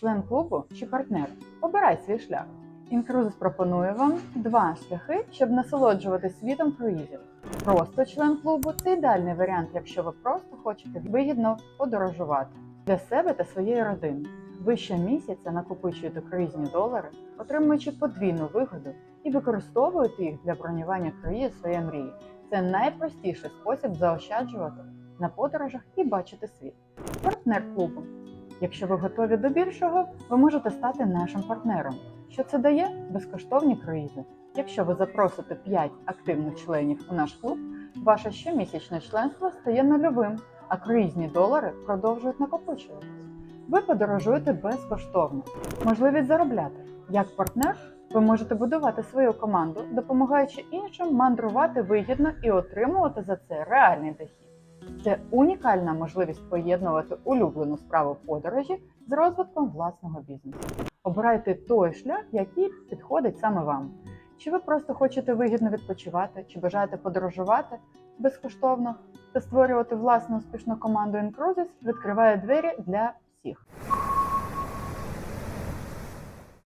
член клубу чи партнер. Обирай свій шлях. Інкрузис пропонує вам два шляхи, щоб насолоджуватись світом круїзів. Просто член клубу це ідеальний варіант, якщо ви просто хочете вигідно подорожувати для себе та своєї родини. Ви щомісяця накопичуєте круїзні долари, отримуючи подвійну вигоду і використовуєте їх для бронювання круїзу своєї мрії. Це найпростіший спосіб заощаджувати на подорожах і бачити світ. Партнер клубу. Якщо ви готові до більшого, ви можете стати нашим партнером. Що це дає? Безкоштовні круїзи. Якщо ви запросите 5 активних членів у наш клуб, ваше щомісячне членство стає нульовим, а круїзні долари продовжують накопичуватись. Ви подорожуєте безкоштовно. Можливість заробляти. Як партнер, ви можете будувати свою команду, допомагаючи іншим мандрувати вигідно і отримувати за це реальний дохід. Це унікальна можливість поєднувати улюблену справу подорожі з розвитком власного бізнесу. Обирайте той шлях, який підходить саме вам. Чи ви просто хочете вигідно відпочивати, чи бажаєте подорожувати безкоштовно та створювати власну успішну команду Incruises відкриває двері для всіх.